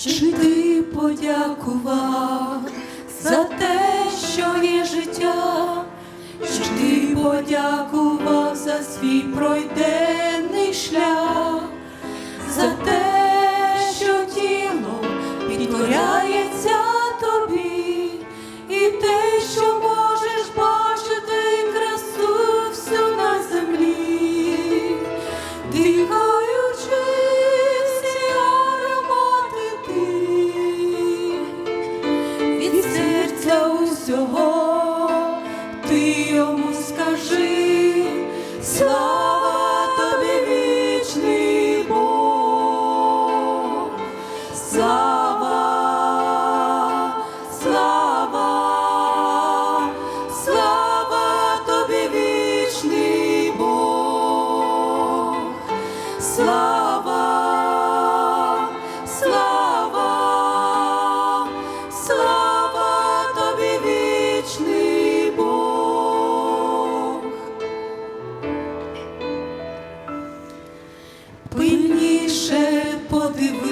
Чи ти подякував за те, що є життя? Чи ти подякував за свій пройденний шлях, за те, усього ти йому скажи, слава тобі вічний Бог, слава, слава, слава тобі вічний Бог, слава, слава, Пильніше подивись,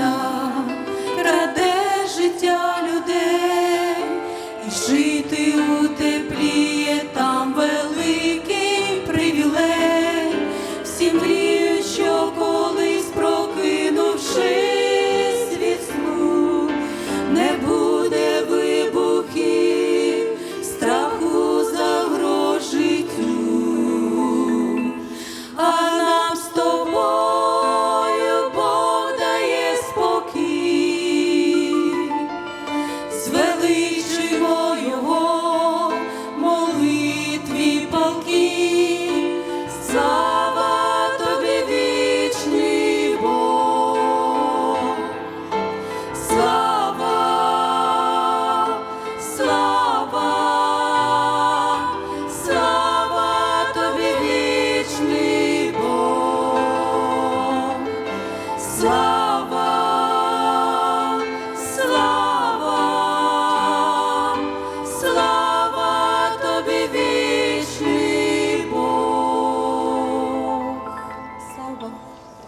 війна, краде життя людей і жити у те.